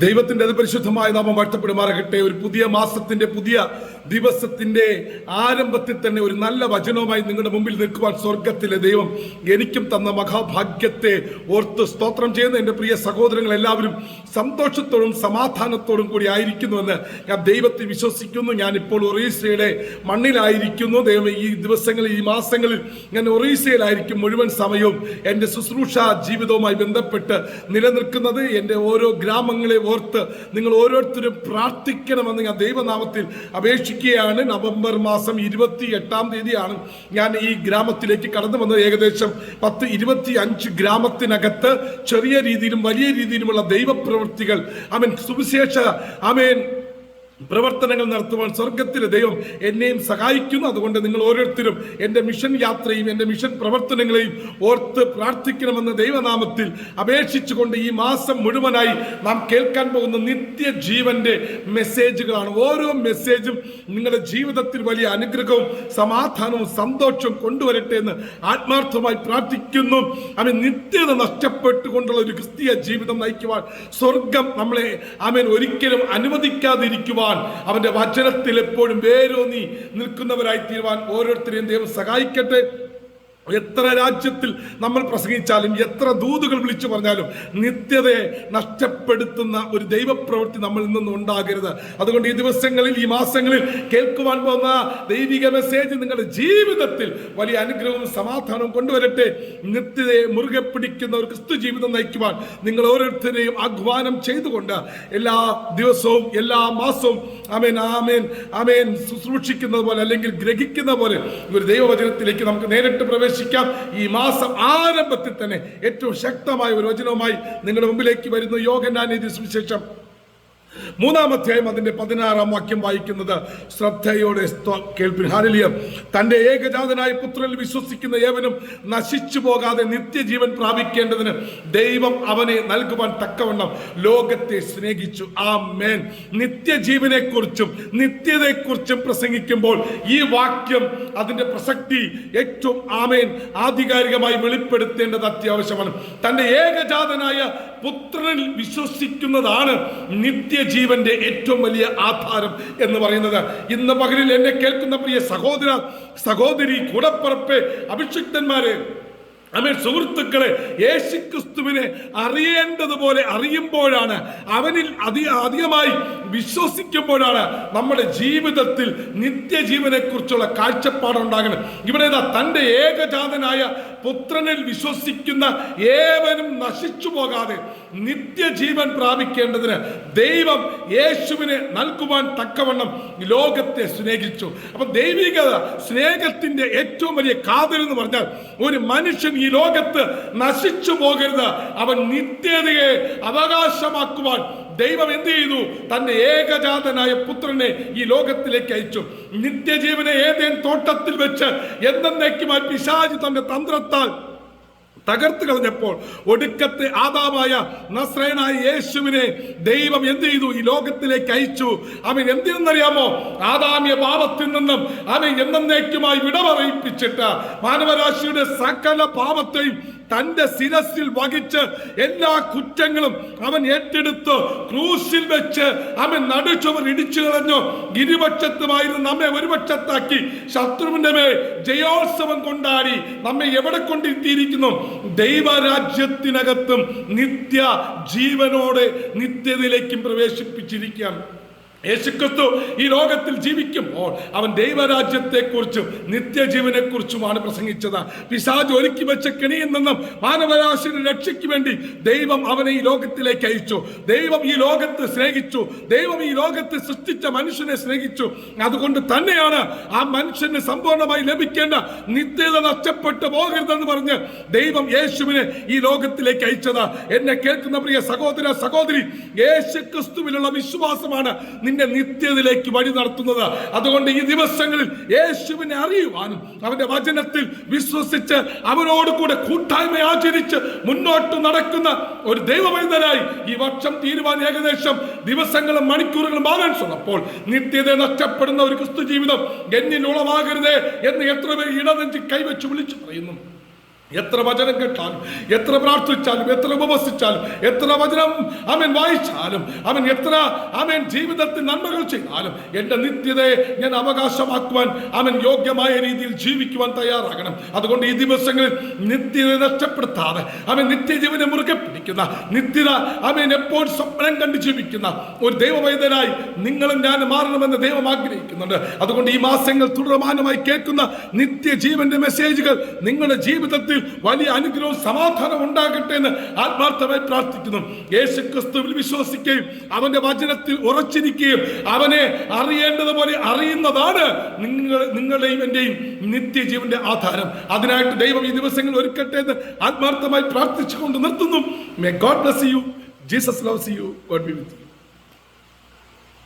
ദൈവത്തിന്റെ അതിപരിശുദ്ധമായ നാമം വാഴ്ത്തപ്പെടുമാറാകട്ടെ. ഒരു പുതിയ മാസത്തിന്റെ പുതിയ ദിവസത്തിന്റെ ആരംഭത്തിൽ തന്നെ ഒരു നല്ല വചനവുമായി നിങ്ങളുടെ മുമ്പിൽ നിൽക്കുവാൻ സ്വർഗത്തിലെ ദൈവം എനിക്കും തന്ന മഹാഭാഗ്യത്തെ ഓർത്ത് സ്തോത്രം ചെയ്യുന്ന എന്റെ പ്രിയ സഹോദരങ്ങൾ എല്ലാവരും സന്തോഷത്തോടും സമാധാനത്തോടും കൂടി ആയിരിക്കുന്നുവെന്ന് ഞാൻ ദൈവത്തിൽ വിശ്വസിക്കുന്നു. ഞാൻ ഇപ്പോൾ ഒറീസയുടെ മണ്ണിലായിരിക്കുന്നു. ദൈവം ഈ ദിവസങ്ങളിൽ ഈ മാസങ്ങളിൽ ഞാൻ ഒറീസയിലായിരിക്കും മുഴുവൻ സമയവും എന്റെ ശുശ്രൂഷ ജീവിതവുമായി ബന്ധപ്പെട്ട് നിലനിൽക്കുന്നത്. എന്റെ ഓരോ ഗ്രാമങ്ങളെ ഓർത്ത് നിങ്ങൾ ഓരോരുത്തരും പ്രാർത്ഥിക്കണമെന്ന് ഞാൻ ദൈവനാമത്തിൽ അപേക്ഷിക്കുകയാണ് നവംബർ മാസം ഇരുപത്തി എട്ടാം തീയതിയാണ് ഞാൻ ഈ ഗ്രാമത്തിലേക്ക് കടന്നു വന്നത്. ഏകദേശം പത്ത് ഇരുപത്തി അഞ്ച് ഗ്രാമത്തിനകത്ത് ചെറിയ രീതിയിലും വലിയ രീതിയിലുമുള്ള ദൈവപ്രവൃത്തികൾ. അവൻ സുവിശേഷ അമേൻ. പ്രവർത്തനങ്ങൾ നടത്തുവാൻ സ്വർഗത്തിലെ ദൈവം എന്നെയും സഹായിക്കുന്നു. അതുകൊണ്ട് നിങ്ങൾ ഓരോരുത്തരും എന്റെ മിഷൻ യാത്രയും എന്റെ മിഷൻ പ്രവർത്തനങ്ങളെയും ഓർത്ത് പ്രാർത്ഥിക്കണമെന്ന് ദൈവനാമത്തിൽ അപേക്ഷിച്ചുകൊണ്ട് ഈ മാസം മുഴുവനായി നാം കേൾക്കാൻ പോകുന്ന നിത്യജീവന്റെ മെസ്സേജുകളാണ് ഓരോ മെസ്സേജും നിങ്ങളുടെ ജീവിതത്തിൽ വലിയ അനുഗ്രഹവും സമാധാനവും സന്തോഷവും കൊണ്ടുവരട്ടെ എന്ന് ആത്മാർത്ഥമായി പ്രാർത്ഥിക്കുന്നു. അവൻ നിത്യത നഷ്ടപ്പെട്ടുകൊണ്ടുള്ള ഒരു ക്രിസ്തീയ ജീവിതം നയിക്കുവാൻ സ്വർഗം നമ്മളെ അവൻ ഒരിക്കലും അനുവദിക്കാതിരിക്കുവാൻ അവന്റെ വചനത്തിൽ എപ്പോഴും വേരോന്നി നിൽക്കുന്നവരായി തീരുവാൻ ഓരോരുത്തരെയും ദൈവം സഹായിക്കട്ടെ. എത്ര രാജ്യത്തിൽ നമ്മൾ പ്രസംഗിച്ചാലും എത്ര ദൂതുകൾ വിളിച്ചു പറഞ്ഞാലും നിത്യതയെ നഷ്ടപ്പെടുത്തുന്ന ഒരു ദൈവപ്രവൃത്തി നമ്മളിൽ നിന്നും ഉണ്ടാകരുത്. അതുകൊണ്ട് ഈ ദിവസങ്ങളിൽ ഈ മാസങ്ങളിൽ കേൾക്കുവാൻ പോകുന്ന ദൈവിക മെസ്സേജ് നിങ്ങളുടെ ജീവിതത്തിൽ വലിയ അനുഗ്രഹവും സമാധാനവും കൊണ്ടുവരട്ടെ. നിത്യതയെ മുറുകെ പിടിക്കുന്ന ഒരു ക്രിസ്തു ജീവിതം നയിക്കുവാൻ നിങ്ങൾ ഓരോരുത്തരെയും ആഹ്വാനം ചെയ്തുകൊണ്ട് എല്ലാ ദിവസവും എല്ലാ മാസവും ആമേൻ ആമേൻ ആമേൻ ശുശ്രൂഷിക്കുന്നത് പോലെ അല്ലെങ്കിൽ ഗ്രഹിക്കുന്ന പോലെ ഒരു ദൈവവചനത്തിലേക്ക് നമുക്ക് നേരിട്ട് പ്രവേശിക്കാം. ഈ മാസം ആരംഭത്തിൽ തന്നെ ഏറ്റവും ശക്തമായ ഒരു വചനവുമായി നിങ്ങളുടെ മുമ്പിലേക്ക് വരുന്ന. യോഗനാനീതി സുവിശേഷം. മൂന്നാം അധ്യായം അതിന്റെ പതിനാറാം വാക്യം വായിക്കുന്നത് ശ്രദ്ധയോടെ കേൾപ്പിൻ. ഹാരലിയ തന്റെ ഏകജാതനായ പുത്രനിൽ വിശ്വസിക്കുന്ന ഏവനും നശിച്ചു പോകാതെ നിത്യജീവൻ പ്രാപിക്കേണ്ടതിന് ദൈവം അവനെ നൽകുവാൻ തക്കവണ്ണം ലോകത്തെ സ്നേഹിച്ചു. ആ മേൻ നിത്യജീവനെ കുറിച്ചും നിത്യതയെക്കുറിച്ചും പ്രസംഗിക്കുമ്പോൾ ഈ വാക്യം അതിന്റെ പ്രസക്തി ഏറ്റവും ആമേൻ ആധികാരികമായി വെളിപ്പെടുത്തേണ്ടത് അത്യാവശ്യമാണ്. തന്റെ ഏകജാതനായ പുത്രനിൽ വിശ്വസിക്കുന്നതാണ് നിത്യജീവന്റെ ഏറ്റവും വലിയ ആധാരം എന്ന് പറയുന്നത്. ഇന്ന് പകലിൽ എന്നെ കേൾക്കുന്ന പ്രിയ സഹോദര സഹോദരി കൂടപ്പറപ്പെ അഭിഷിക്തന്മാരെ അമേ സുഹൃത്തുക്കളെ യേശുക്രിസ്തുവിനെ അറിയേണ്ടതുപോലെ അറിയുമ്പോഴാണ് അവനിൽ അതി അധികമായി വിശ്വസിക്കുമ്പോഴാണ് നമ്മുടെ ജീവിതത്തിൽ നിത്യജീവനെ കുറിച്ചുള്ള കാഴ്ചപ്പാടുണ്ടാകുന്നത്. ഇവിടെ തന്റെ ഏകജാതനായ പുത്രനിൽ വിശ്വസിക്കുന്ന ഏവനും നശിച്ചു പോകാതെ നിത്യജീവൻ പ്രാപിക്കേണ്ടതിന് ദൈവം യേശുവിനെ നൽകുവാൻ തക്കവണ്ണം ലോകത്തെ സ്നേഹിച്ചു. അപ്പം ദൈവികത സ്നേഹത്തിന്റെ ഏറ്റവും വലിയ കാതൽ എന്ന് പറഞ്ഞാൽ ഒരു മനുഷ്യൻ ലോകത്ത് നശിച്ചു പോകരുത്. അവൻ നിത്യതയെ അവകാശമാക്കുവാൻ ദൈവം എന്ത് ചെയ്തു? തന്റെ ഏകജാതനായ പുത്രനെ ഈ ലോകത്തിലേക്ക് അയച്ചു. നിത്യജീവനെ ഏതേൻ തോട്ടത്തിൽ വെച്ച് എന്നേക്കുമായി പിശാജ് തന്റെ തന്ത്രത്താൽ തകർത്ത് കളഞ്ഞപ്പോൾ ഒടുക്കത്തെ ആദാമായ നസ്രയനായ യേശുവിനെ ദൈവം എന്ത് ചെയ്തു? ഈ ലോകത്തിലേക്ക് അയച്ചു. അവൻ എന്തിനെന്നറിയാമോ? ആദാമ്യ പാപത്തിൽ നിന്നും അവൻ എന്നേക്കുമായി വിട പറയിപ്പിച്ചിട്ട് മാനവരാശിയുടെ സകല പാപത്തെയും തന്റെ ശിരസിൽ വഹിച്ച് എല്ലാ കുറ്റങ്ങളും അവൻ ഏറ്റെടുത്ത് ക്രൂശിൽ വെച്ച് അവൻ നടുച്ചവർ ഇടിച്ചു കളഞ്ഞു. ഇരുപക്ഷത്തുമായിരുന്നു നമ്മെ ഒരുപക്ഷത്താക്കി. ശത്രുവിന്റെ മേൽ ജയോത്സവം കൊണ്ടാടി നമ്മെ എവിടെ കൊണ്ടിരുത്തിയിരിക്കുന്നു? ദൈവരാജ്യത്തിനകത്തും നിത്യ ജീവനോടെ നിത്യതയിലേക്കും പ്രവേശിപ്പിച്ചിരിക്കുകയാണ്. യേശുക്രിസ്തു ഈ ലോകത്തിൽ ജീവിക്കുമ്പോൾ അവൻ ദൈവരാജ്യത്തെക്കുറിച്ചും നിത്യജീവനെക്കുറിച്ചുമാണ് പ്രസംഗിച്ചത്. പിശാജ് ഒരുക്കി വെച്ച കെണിയിൽ നിന്നും മാനവരാശിയുടെ രക്ഷയ്ക്ക് വേണ്ടി ദൈവം അവനെ ഈ ലോകത്തിലേക്ക് അയച്ചു. ദൈവം ഈ ലോകത്ത് സ്നേഹിച്ചു. ദൈവം ഈ ലോകത്ത് സൃഷ്ടിച്ച മനുഷ്യനെ സ്നേഹിച്ചു. അതുകൊണ്ട് തന്നെയാണ് ആ മനുഷ്യന് സമ്പൂർണമായി ലഭിക്കേണ്ട നിത്യത നഷ്ടപ്പെട്ടു പോകരുതെന്ന് പറഞ്ഞ് ദൈവം യേശുവിനെ ഈ ലോകത്തിലേക്ക് അയച്ചത്. എന്നെ കേൾക്കുന്ന പ്രിയ സഹോദര സഹോദരി യേശു ക്രിസ്തുവിലുള്ള വിശ്വാസമാണ് നിന്നെ നിത്യതയിലേക്ക് വഴി നടത്തുന്നത്. അതുകൊണ്ട് ഈ ദിവസങ്ങളിൽ യേശുവിനെ അറിയുവാനും അവന്റെ വചനത്തിൽ വിശ്വസിച്ച് അവനോട് കൂടെ കൂട്ടായ്മ ആചരിച്ച് മുന്നോട്ട് നടക്കുന്ന ഒരു ദൈവവൈദ്യനായി ഈ വർഷം തീരുവാൻ ഏകദേശം ദിവസങ്ങളും മണിക്കൂറുകളും ബാലൻസ് ഉള്ളപ്പോൾ നിത്യത നഷ്ടപ്പെടുന്ന ഒരു ക്രിസ്തു ജീവിതം എന്നിൽ ഉളവാകരുതേ എന്ന് എത്ര പേർ ഇടനെഞ്ചി കൈവച്ച് വിളിച്ചു പറയുന്നു. എത്ര വചനം കേട്ടാലും എത്ര പ്രാർത്ഥിച്ചാലും എത്ര ഉപവസിച്ചാലും എത്ര വചനം അവൻ വായിച്ചാലും അവൻ എത്ര അവൻ ജീവിതത്തിൽ നന്മകൾ ചെയ്താലും എന്റെ നിത്യതയെ ഞാൻ അവകാശമാക്കുവാൻ അവൻ യോഗ്യമായ രീതിയിൽ ജീവിക്കുവാൻ തയ്യാറാകണം. അതുകൊണ്ട് ഈ ദിവസങ്ങളിൽ നിത്യത നഷ്ടപ്പെടുത്താതെ അവൻ നിത്യജീവനെ മുറുകെ പിടിക്കുന്ന നിത്യത അവൻ എപ്പോൾ സ്വപ്നം കണ്ട് ജീവിക്കുന്ന ഒരു ദൈവവൈദ്യനായി നിങ്ങളും ഞാൻ മാറണമെന്ന് ദൈവം ആഗ്രഹിക്കുന്നുണ്ട്. അതുകൊണ്ട് ഈ മാസങ്ങൾ തുടർമാനമായി കേൾക്കുന്ന നിത്യജീവന്റെ മെസ്സേജുകൾ നിങ്ങളുടെ ജീവിതത്തിൽ വലിയ അനുഗ്രഹവും സമാധാനം ഉണ്ടാകട്ടെ എന്ന് ആത്മാർത്ഥമായി പ്രാർത്ഥിക്കുന്നു. യേശു ക്രിസ്തുവിൽ വിശ്വസിക്കുകയും അവന്റെ വചനത്തിൽ ഉറച്ചിരിക്കുകയും അവനെ അറിയേണ്ടതുപോലെ അറിയുന്നതാണ് നിങ്ങൾ നിങ്ങളുടെയും എന്റെയും നിത്യജീവന്റെ ആധാരം. അതിനായിട്ട് ദൈവം ഈ ദിവസങ്ങൾ ഒരുക്കട്ടെ എന്ന് ആത്മാർത്ഥമായി പ്രാർത്ഥിച്ചുകൊണ്ട് നിർത്തുന്നു. May God bless you Jesus loves you God be with